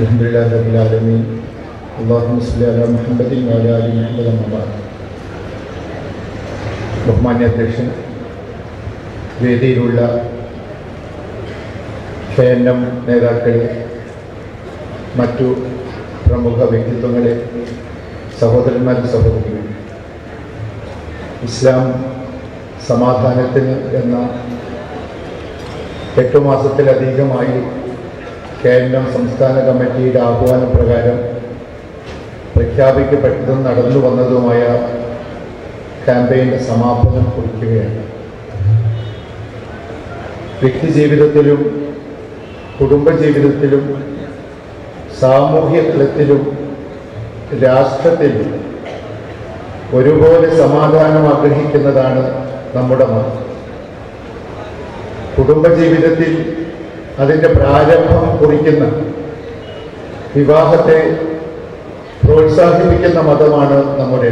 الحمد لله رب العالمين اللهم صل على محمد وعلى ال محمد أما بعد ബഹുമാന്യ അധ്യക്ഷൻ വേദിയിലുള്ള K N M നേതാക്കളെ മറ്റു പ്രമുഖ വ്യക്തിത്വങ്ങളെ സഹോദരന്മാർ സഹോദരികൾ ഇസ്ലാം സമാധാനത്തിന് എന്ന എട്ടു മാസത്തിലധികമായി കെ എൻ എം സംസ്ഥാന കമ്മിറ്റിയുടെ ആഹ്വാനപ്രകാരം പ്രഖ്യാപിക്കപ്പെട്ടതും നടന്നു വന്നതുമായ ക്യാമ്പയിന്റെ സമാപനം കുറിക്കുകയാണ്. വ്യക്തിജീവിതത്തിലും കുടുംബജീവിതത്തിലും സാമൂഹ്യ തലത്തിലും രാഷ്ട്രത്തിലും ഒരുപോലെ സമാധാനം ആഗ്രഹിക്കുന്നതാണ് നമ്മുടെ മതം കുടുംബജീവിതത്തിൽ അതിന്റെ പ്രാരംഭം കുറിക്കുന്ന വിവാഹത്തെ പ്രോത്സാഹിപ്പിക്കുന്ന മതമാണ് നമ്മുടെ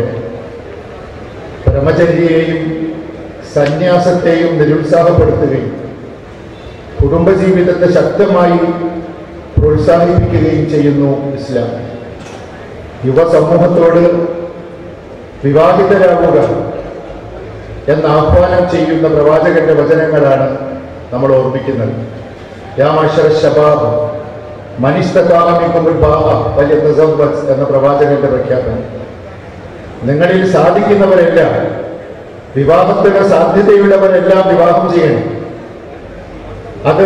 ബ്രഹ്മചര്യയെയും സന്യാസത്തെയും നിരുത്സാഹപ്പെടുത്തുകയും കുടുംബജീവിതത്തെ ശക്തമായി പ്രോത്സാഹിപ്പിക്കുകയും ചെയ്യുന്നു ഇസ്ലാം. യുവസമൂഹത്തോട് വിവാഹിതരാകുക എന്ന ആഹ്വാനം ചെയ്യുന്ന പ്രവാചകന്റെ വചനങ്ങളാണ് നമ്മൾ ഓർമ്മിക്കുന്നത്. ബാഹ വലിയ എന്ന പ്രവാചകന്റെ പ്രഖ്യാപനം. നിങ്ങളിൽ സാധിക്കുന്നവരെല്ലാം വിവാഹത്തിന് സാധ്യതയുള്ളവരെല്ലാം വിവാഹം ചെയ്യണം. അത്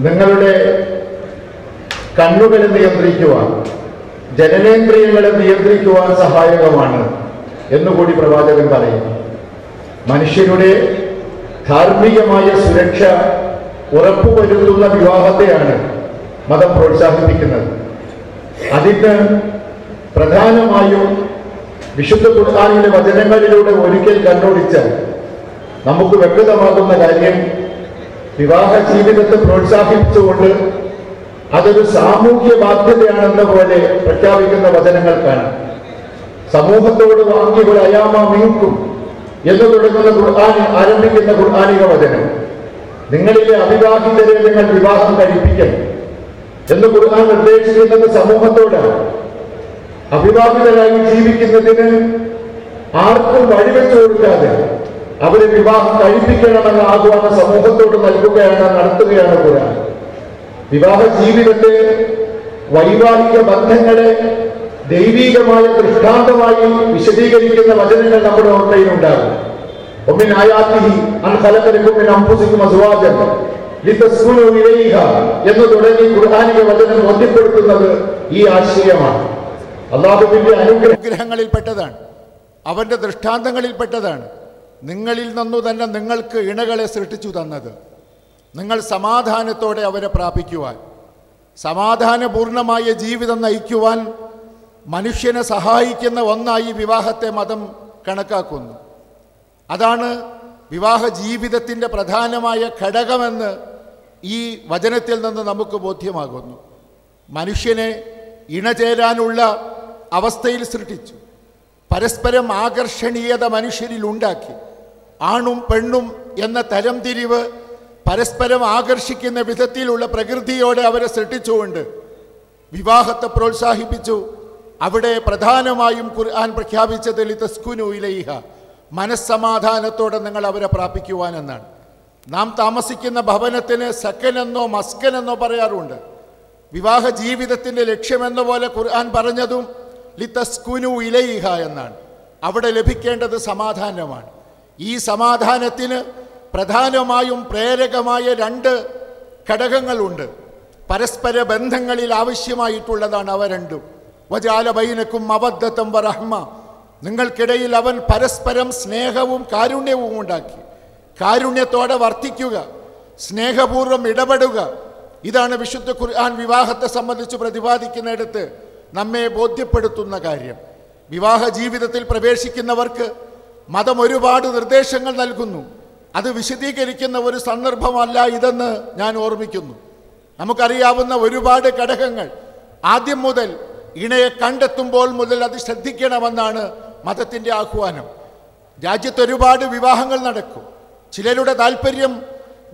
നിങ്ങളുടെ കണ്ണുകളെ നിയന്ത്രിക്കുവാൻ ജനനേന്ദ്രിയങ്ങളെ നിയന്ത്രിക്കുവാൻ സഹായകമാണ് എന്നുകൂടി പ്രവാചകൻ പറയുന്നു. മനുഷ്യരുടെ ധാർമ്മികമായ സുരക്ഷ ഉറപ്പുവരുത്തുന്ന വിവാഹത്തെയാണ് മതം പ്രോത്സാഹിപ്പിക്കുന്നത്. അതിന് പ്രധാനമായും വിശുദ്ധ ഖുർആാനിലെ വചനങ്ങളിലൂടെ ഒരിക്കൽ കണ്ടുപിടിച്ച് നമുക്ക് വ്യക്തമാകുന്ന കാര്യം വിവാഹ ജീവിതത്തെ പ്രോത്സാഹിപ്പിച്ചുകൊണ്ട് അതൊരു സാമൂഹ്യ ബാധ്യതയാണെന്ന പോലെ പ്രഖ്യാപിക്കുന്ന വചനങ്ങൾ കാണാം. സമൂഹത്തോട് വാങ്ങി ഒരു അയാമ മീക്കും എന്ന് തുടങ്ങുന്ന ആരംഭിക്കുന്ന ഖുർആാനിക വചനം. നിങ്ങളിലെ അവിവാഹിതരെ നിങ്ങൾ വിവാഹം കഴിപ്പിക്കണം എന്ന് ഖുർആൻ നിർദ്ദേശിക്കുന്നത് സമൂഹത്തോട് അവിവാഹിതരായി ജീവിക്കുന്നതിന് ആർക്കും വഴിവെച്ചു കൊടുക്കാതെ അവരെ വിവാഹം കഴിപ്പിക്കണമെന്ന ആഹ്വാനം സമൂഹത്തോട് നൽകുകയാണ് നടത്തുകയാണ് ഖുർആൻ. വിവാഹ ജീവിതത്തെ വൈവാഹിക ബന്ധങ്ങളെ ദൈവീകമായ ദൃഷ്ടാന്തമായി വിശദീകരിക്കുന്ന വചനങ്ങൾ നമ്മുടെ ഓർമ്മയിലുണ്ടാകും ഒമ്മിൻ ആയാത്തിഹി അൻ ഖലഖലക്കും മിൻ അൻഫുസിക്കും അസ്വാജൻ ലിതസ്കുനു ഇലൈഹ എന്ന് തുടങ്ങി ഖുർആനിക വചനം ബോധ്യപ്പെടുത്തുന്നത് ഈ ആശയമാണ്. അള്ളാഹുവിന്റെ പെട്ടതാണ് അവന്റെ ദൃഷ്ടാന്തങ്ങളിൽ പെട്ടതാണ് നിങ്ങളിൽ നിന്നു തന്നെ നിങ്ങൾക്ക് ഇണകളെ സൃഷ്ടിച്ചു തന്നത്. നിങ്ങൾ സമാധാനത്തോടെ അവരെ പ്രാപിക്കുവാൻ സമാധാനപൂർണമായ ജീവിതം നയിക്കുവാൻ മനുഷ്യനെ സഹായിക്കുന്ന ഒന്നായി വിവാഹത്തെ മതം കണക്കാക്കുന്നു. അതാണ് വിവാഹ ജീവിതത്തിന്റെ പ്രധാനമായ ഘടകമെന്ന് ഈ വചനത്തിൽ നിന്ന് നമുക്ക് ബോധ്യമാകുന്നു. മനുഷ്യനെ ഇണചേരാനുള്ള അവസ്ഥയിൽ സൃഷ്ടിച്ചു. പരസ്പരം ആകർഷണീയത മനുഷ്യരിൽ ഉണ്ടാക്കി. ആണും പെണ്ണും എന്ന തരംതിരിവ് പരസ്പരം ആകർഷിക്കുന്ന വിധത്തിലുള്ള പ്രകൃതിയോടെ അവരെ സൃഷ്ടിച്ചുകൊണ്ട് വിവാഹത്തെ പ്രോത്സാഹിപ്പിച്ചു. അവിടെ പ്രധാനമായും ഖുർആൻ പ്രഖ്യാപിച്ചത് ലിതസ്കുനു ഇലൈഹ. മനസ്സമാധാനത്തോടെ നിങ്ങൾ അവരെ പ്രാപിക്കുവാനെന്നാണ് നാം താമസിക്കുന്ന ഭവനത്തിന് സക്കനെന്നോ മസ്കനെന്നോ പറയാറുണ്ട്. വിവാഹ ജീവിതത്തിന്റെ ലക്ഷ്യമെന്ന പോലെ ഖുർആൻ പറഞ്ഞതും ലിത്തസ്കുനു ഇലയിഹ എന്നാണ്. അവിടെ ലഭിക്കേണ്ടത് സമാധാനമാണ്. ഈ സമാധാനത്തിന് പ്രധാനമായും പ്രേരകമായ രണ്ട് ഘടകങ്ങളുണ്ട്. പരസ്പര ബന്ധങ്ങളിൽ ആവശ്യമായിട്ടുള്ളതാണ് അവ രണ്ടും. വജാല ബൈനക്കും വറഹ്മ നിങ്ങൾക്കിടയിൽ അവൻ പരസ്പരം സ്നേഹവും കാരുണ്യവും ഉണ്ടാക്കി. കാരുണ്യത്തോടെ വർത്തിക്കുക സ്നേഹപൂർവം ഇടപെടുക. ഇതാണ് വിശുദ്ധ ഖുർആൻ വിവാഹത്തെ സംബന്ധിച്ച് പ്രതിപാദിക്കുന്നിടത്ത് നമ്മെ ബോധ്യപ്പെടുത്തുന്ന കാര്യം. വിവാഹ ജീവിതത്തിൽ പ്രവേശിക്കുന്നവർക്ക് മതം ഒരുപാട് നിർദ്ദേശങ്ങൾ നൽകുന്നു. അത് വിശദീകരിക്കുന്ന ഒരു സന്ദർഭമല്ല ഇതെന്ന് ഞാൻ ഓർമ്മിക്കുന്നു. നമുക്കറിയാവുന്ന ഒരുപാട് ഘടകങ്ങൾ ആദ്യം മുതൽ ഇണയെ കണ്ടെത്തുമ്പോൾ മുതൽ അത് ശ്രദ്ധിക്കണമെന്നാണ് മതത്തിന്റെ ആഹ്വാനം. രാജ്യത്ത് ഒരുപാട് വിവാഹങ്ങൾ നടക്കും. ചിലരുടെ താല്പര്യം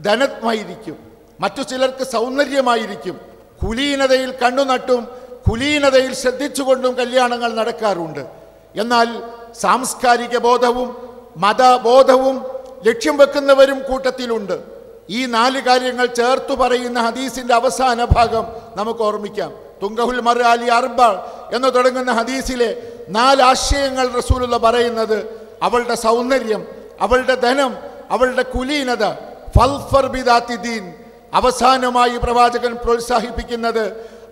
ധനമായിരിക്കും. മറ്റു ചിലർക്ക് സൗന്ദര്യമായിരിക്കും. കുലീനതയിൽ കണ്ണുനട്ടും കുലീനതയിൽ ശ്രദ്ധിച്ചുകൊണ്ടും കല്യാണങ്ങൾ നടക്കാറുണ്ട്. എന്നാൽ സാംസ്കാരിക ബോധവും മതബോധവും ലക്ഷ്യം വെക്കുന്നവരും കൂട്ടത്തിലുണ്ട്. ഈ നാല് കാര്യങ്ങൾ ചേർത്തു പറയുന്ന ഹദീസിന്റെ അവസാന ഭാഗം നമുക്ക് ഓർമ്മിക്കാം. തുങ്കഹുൽ മർ അലി അർബ എന്ന് തുടങ്ങുന്ന ഹദീസിലെ നാല് ആശയങ്ങൾ റസൂലുള്ള പറയുന്നത് അവളുടെ സൗന്ദര്യം അവളുടെ ധനം അവളുടെ കുലീനത ഫൽഫർ ബിദാത്തിദീൻ അവസാനമായി പ്രവാചകൻ പ്രോത്സാഹിപ്പിക്കുന്നത്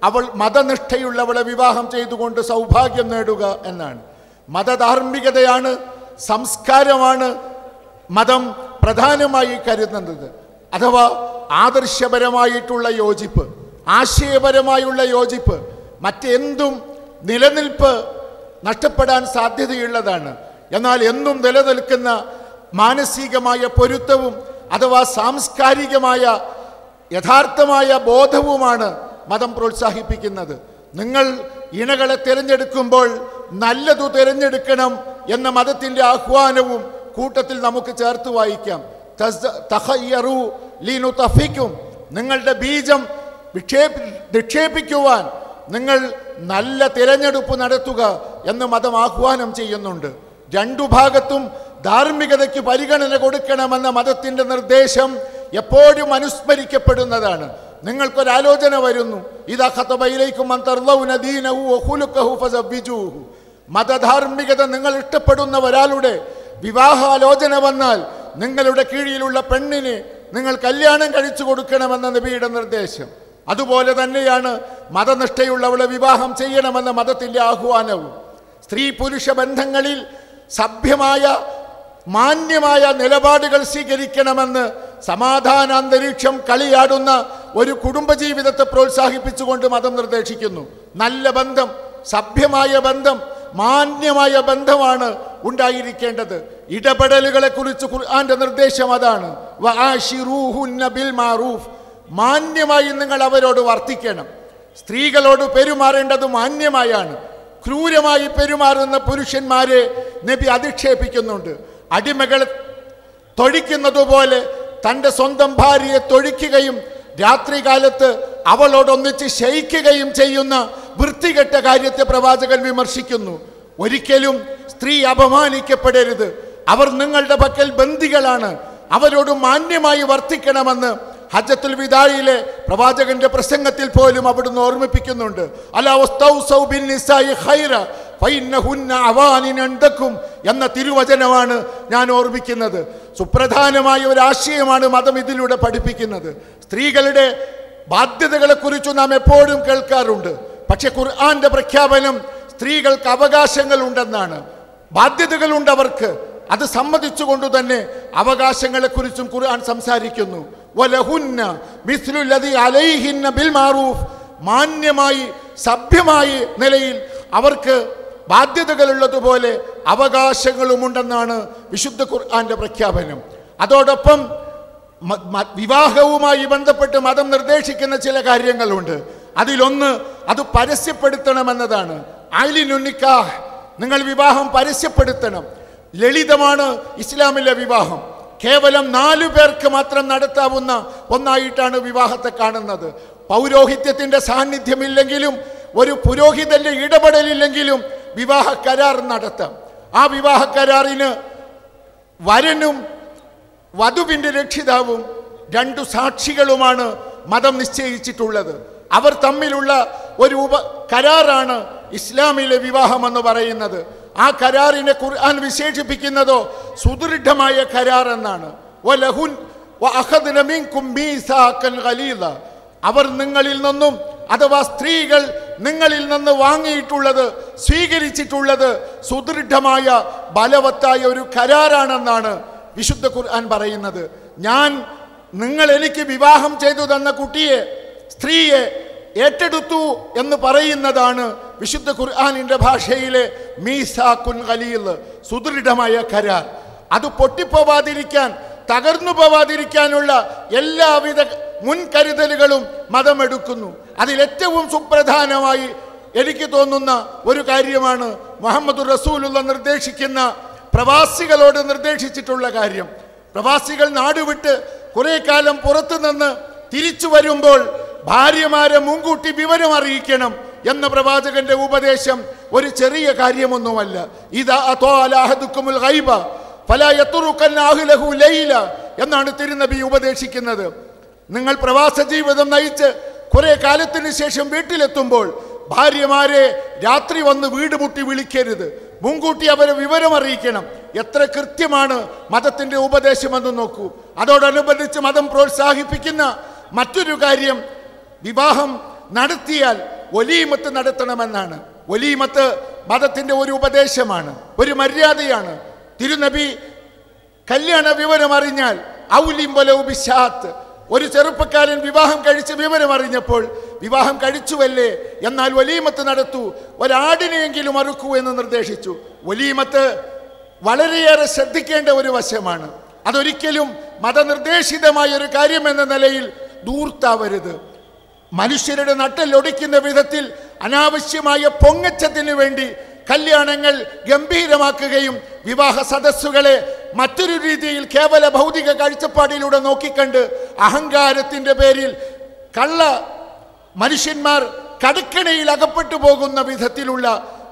അവൾ മതനിഷ്ഠയുള്ളവളെ വിവാഹം ചെയ്തുകൊണ്ട് സൗഭാഗ്യം നേടുക എന്നാണ്. മതധാർമ്മികതയാണ് സംസ്കാരമാണ് മതം പ്രധാനമായി കരുതുന്നത്. അഥവാ ആദർശപരമായിട്ടുള്ള യോജിപ്പ് ആശയപരമായുള്ള യോജിപ്പ് മറ്റെന്തും നിലനിൽപ്പ് നഷ്ടപ്പെടാൻ സാധ്യതയുള്ളതാണ്. എന്നാൽ എന്നും നിലനിൽക്കുന്ന മാനസികമായ പൊരുത്തവും അഥവാ സാംസ്കാരികമായ യഥാർത്ഥമായ ബോധവുമാണ് മതം പ്രോത്സാഹിപ്പിക്കുന്നത്. നിങ്ങൾ ഇണകളെ തിരഞ്ഞെടുക്കുമ്പോൾ നല്ലതു തിരഞ്ഞെടുക്കണം എന്ന മതത്തിന്റെ ആഹ്വാനവും കൂട്ടത്തിൽ നമുക്ക് ചേർത്ത് വായിക്കാം. തഹയ്യറു ലീനു തഫിക്കും. നിങ്ങളുടെ ബീജം വിക്ഷേപി നിക്ഷേപിക്കുവാൻ നിങ്ങൾ നല്ല തിരഞ്ഞെടുപ്പ് നടത്തുക എന്ന് മതം ആഹ്വാനം ചെയ്യുന്നുണ്ട്. രണ്ടു ഭാഗത്തും ധാർമ്മികതയ്ക്ക് പരിഗണന കൊടുക്കണമെന്ന മതത്തിന്റെ നിർദ്ദേശം എപ്പോഴും അനുസ്മരിക്കപ്പെടുന്നതാണ്. നിങ്ങൾക്കൊരാലോചന വരുന്നു. ഇതാ മതധാർമ്മികത നിങ്ങൾ ഇഷ്ടപ്പെടുന്ന ഒരാളുടെ വിവാഹാലോചന വന്നാൽ നിങ്ങളുടെ കീഴിലുള്ള പെണ്ണിനെ നിങ്ങൾ കല്യാണം കഴിച്ചു കൊടുക്കണമെന്ന നബിയുടെ നിർദ്ദേശം. അതുപോലെ തന്നെയാണ് മതനിഷ്ഠയുള്ളവളെ വിവാഹം ചെയ്യണമെന്ന മതത്തിന്റെ ആഹ്വാനവും. സ്ത്രീ പുരുഷ ബന്ധങ്ങളിൽ സഭ്യമായ മാന്യമായ നിലപാടുകൾ സ്വീകരിക്കണമെന്ന് സമാധാന അന്തരീക്ഷം കളിയാടുന്ന ഒരു കുടുംബജീവിതത്തെ പ്രോത്സാഹിപ്പിച്ചുകൊണ്ട് മതം നിർദ്ദേശിക്കുന്നു. നല്ല ബന്ധം സഭ്യമായ ബന്ധം മാന്യമായ ബന്ധമാണ് ഉണ്ടായിരിക്കേണ്ടത്. ഇടപെടലുകളെ കുറിച്ച് ഖുർആന്റെ നിർദ്ദേശം അതാണ്. ബിൽ മാറൂഫ്. മാന്യമായി നിങ്ങൾ അവരോട് വർത്തിക്കണം. സ്ത്രീകളോട് പെരുമാറേണ്ടത് മാന്യമായാണ്. ക്രൂരമായി പെരുമാറുന്ന പുരുഷന്മാരെ നബി അധിക്ഷേപിക്കുന്നുണ്ട്. അടിമകൾ തൊഴിക്കുന്നതുപോലെ തന്റെ സ്വന്തം ഭാര്യയെ തൊഴിക്കുകയും രാത്രികാലത്ത് അവളോടൊന്നിച്ച് ശയിക്കുകയും ചെയ്യുന്ന വൃത്തികെട്ട കാര്യത്തെ പ്രവാചകൻ വിമർശിക്കുന്നു. ഒരിക്കലും സ്ത്രീ അപമാനിക്കപ്പെടരുത്. അവർ നിങ്ങളുടെ പക്കൽ ബന്ദികളാണ്. അവരോട് മാന്യമായി വർത്തിക്കണമെന്ന് ഹജ്ജത്തുൽ വിദായിലെ പ്രവാചകന്റെ പ്രസംഗത്തിൽ പോലും അവിടുന്ന് ഓർമ്മിപ്പിക്കുന്നുണ്ട്. അലാ വസ്തൗസൗ ബിൻ നിസായി ഖൈറ ഫൈന്നഹുന്ന അവാനിൻ അണ്ടക്കും എന്ന തിരുവചനമാണ് ഞാൻ ഓർമ്മിക്കുന്നത്. സുപ്രധാനമായ ഒരു ആശയമാണ് മതം ഇതിലൂടെ പഠിപ്പിക്കുന്നത്. സ്ത്രീകളുടെ ബാധ്യതകളെക്കുറിച്ച് നാം എപ്പോഴും കേൾക്കാറുണ്ട്. പക്ഷെ ഖുർആന്റെ പ്രഖ്യാപനം സ്ത്രീകൾക്ക് അവകാശങ്ങൾ ഉണ്ടെന്നാണ് ബാധ്യതകളുണ്ട് അവർക്ക്. അത് സമ്മതിച്ചുകൊണ്ട് തന്നെ അവകാശങ്ങളെക്കുറിച്ചും ഖുർആൻ സംസാരിക്കുന്നു. വലഹുന്ന മിസ്ലുല്ലതി അലൈഹിന്ന ബിൽ മാറൂഫ്. മാന്യമായി സഭ്യമായി നിലയിൽ അവർക്ക് ബാധ്യതകളുള്ളതുപോലെ അവകാശങ്ങളുമുണ്ടെന്നാണ് വിശുദ്ധ ഖുർആാന്റെ പ്രഖ്യാപനം. അതോടൊപ്പം വിവാഹവുമായി ബന്ധപ്പെട്ട് മതം നിർദ്ദേശിക്കുന്ന ചില കാര്യങ്ങളുണ്ട്. അതിലൊന്ന് അത് പരസ്യപ്പെടുത്തണമെന്നതാണ്. അലിനുന്നിക്കാഹ് നിങ്ങൾ വിവാഹം പരസ്യപ്പെടുത്തണം. ലളിതമാണ് ഇസ്ലാമിലെ വിവാഹം. കേവലം നാലു പേർക്ക് മാത്രം നടത്താവുന്ന ഒന്നായിട്ടാണ് വിവാഹത്തെ കാണുന്നത്. പൗരോഹിത്യത്തിന്റെ സാന്നിധ്യമില്ലെങ്കിലും ഒരു പുരോഹിതന്റെ ഇടപെടലില്ലെങ്കിലും വിവാഹ കരാർ നടത്താം. ആ വിവാഹ കരാറിന് വരനും വധുവിന്റെ രക്ഷിതാവും രണ്ടു സാക്ഷികളുമാണ് മതം നിശ്ചയിച്ചിട്ടുള്ളത്. അവർ തമ്മിലുള്ള ഒരു ഉപ കരാറാണ് ഇസ്ലാമിലെ വിവാഹം എന്ന് പറയുന്നത്. ആ കരാറിനെ ഖുർആൻ വിശേഷിപ്പിക്കുന്നതോ സുദൃഢമായ കരാർ എന്നാണ്. അവർ നിങ്ങളിൽ നിന്നും അഥവാ സ്ത്രീകൾ നിങ്ങളിൽ നിന്ന് വാങ്ങിയിട്ടുള്ളത് സ്വീകരിച്ചിട്ടുള്ളത് സുദൃഢമായ ബലവത്തായ ഒരു കരാറാണെന്നാണ് വിശുദ്ധ ഖുർആൻ പറയുന്നത് ഞാൻ നിങ്ങൾ എനിക്ക് വിവാഹം ചെയ്തു തന്ന കുട്ടിയെ സ്ത്രീയെ ഏറ്റെടുത്തു എന്ന് പറയുന്നതാണ് വിശുദ്ധ ഖുർആാനിന്റെ ഭാഷയിലെ മീസാക്കുൻ ഖലീൽ സുദൃഢമായ കരാർ. അത് പൊട്ടിപ്പോവാതിരിക്കാൻ തകർന്നു പോവാതിരിക്കാനുള്ള എല്ലാവിധ മുൻകരുതലുകളും മതമെടുക്കുന്നു. അതിലേറ്റവും സുപ്രധാനമായി എനിക്ക് തോന്നുന്ന ഒരു കാര്യമാണ് മുഹമ്മദ് റസൂലുള്ള നിർദ്ദേശിക്കുന്ന പ്രവാസികളോട് നിർദ്ദേശിച്ചിട്ടുള്ള കാര്യം. പ്രവാസികൾ നാടുവിട്ട് കുറെ കാലം പുറത്തുനിന്ന് തിരിച്ചു വരുമ്പോൾ ഭാര്യമാരെ മുൻകൂട്ടി വിവരം അറിയിക്കണം. എന്ന പ്രവാചകന്റെ ഉപദേശം ഒരു ചെറിയ കാര്യമൊന്നുമല്ല. ഇതാ ഗൈബ ലൈല എന്നാണ് തിരുനബി ഉപദേശിക്കുന്നത്. നിങ്ങൾ പ്രവാസ ജീവിതം നയിച്ച് കുറെ കാലത്തിന് ശേഷം വീട്ടിലെത്തുമ്പോൾ ഭാര്യമാരെ രാത്രി വന്ന് വീട് മുട്ടി വിളിക്കരുത്. മുൻകൂട്ടി അവരെ വിവരം അറിയിക്കണം. എത്ര കൃത്യമാണ് മതത്തിന്റെ ഉപദേശമെന്ന് നോക്കൂ. അതോടനുബന്ധിച്ച് മതം പ്രോത്സാഹിപ്പിക്കുന്ന മറ്റൊരു കാര്യം വിവാഹം നടത്തിയാൽ ഒലീമത്ത് നടത്തണമെന്നാണ്. ഒലീമത്ത് മതത്തിന്റെ ഒരു ഉപദേശമാണ് ഒരു മര്യാദയാണ്. തിരുനബി കല്യാണ വിവരം അറിഞ്ഞാൽ ഔലിം വലൗ ബിശാത്ത്. ഒരു ചെറുപ്പക്കാരൻ വിവാഹം കഴിച്ച് വിവരം അറിഞ്ഞപ്പോൾ വിവാഹം കഴിച്ചുവല്ലേ? എന്നാൽ ഒലീമത്ത് നടത്തൂ ഒരാടിനെയെങ്കിലും അറുക്കൂ എന്ന് നിർദ്ദേശിച്ചു. ഒലീമത്ത് വളരെയേറെ ശ്രദ്ധിക്കേണ്ട ഒരു വശമാണ്. അതൊരിക്കലും മതനിർദ്ദേശിതമായ ഒരു കാര്യം എന്ന നിലയിൽ ദൂർത്താവരുത് മനുഷ്യരുടെ നട്ടലൊടിക്കുന്ന വിധത്തിൽ അനാവശ്യമായ പൊങ്ങച്ചത്തിനു വേണ്ടി കല്യാണങ്ങൾ ഗംഭീരമാക്കുകയും വിവാഹ സദസ്സുകളെ മറ്റൊരു രീതിയിൽ കേവല ഭൗതിക കാഴ്ചപ്പാടിലൂടെ നോക്കിക്കണ്ട് അഹങ്കാരത്തിന്റെ പേരിൽ കള്ള മനുഷ്യന്മാർ കടുക്കണയിൽ അകപ്പെട്ടു പോകുന്ന വിധത്തിലുള്ള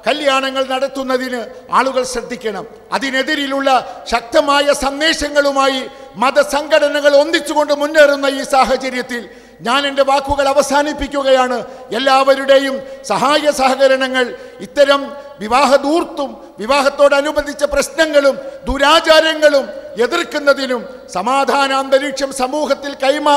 കല്യാണങ്ങൾ നടത്തുന്നതിന് ആളുകൾ ശ്രദ്ധിക്കണം. അതിനെതിരിലുള്ള ശക്തമായ സന്ദേശങ്ങളുമായി മതസംഘടനകൾ ഒന്നിച്ചുകൊണ്ട് മുന്നേറുന്ന ഈ സാഹചര്യത്തിൽ ഞാൻ എന്റെ വാക്കുകൾ അവസാനിപ്പിക്കുകയാണ്. എല്ലാവരുടെയും സഹായ സഹകരണങ്ങൾ ഇത്തരം വിവാഹദൂർത്തും വിവാഹത്തോടനുബന്ധിച്ച പ്രശ്നങ്ങളും ദുരാചാരങ്ങളും എതിർക്കുന്നതിനും സമാധാന അന്തരീക്ഷം സമൂഹത്തിൽ കൈമാ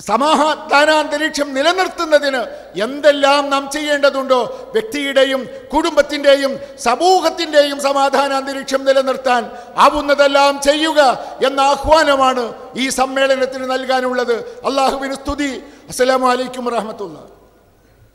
സമാധാനാന്തരീക്ഷം നിലനിർത്തുന്നതിന് എന്തെല്ലാം നാം ചെയ്യേണ്ടതുണ്ടോ? വ്യക്തിയുടെയും കുടുംബത്തിന്റെയും സമൂഹത്തിന്റെയും സമാധാനാന്തരീക്ഷം നിലനിർത്താൻ ആവുന്നതെല്ലാം ചെയ്യുക എന്ന ആഹ്വാനമാണ് ഈ സമ്മേളനത്തിന് നൽകാനുള്ളത്. അള്ളാഹുവിന് സ്തുതി. അസ്സലാമു അലൈക്കും വറഹമത്തുള്ള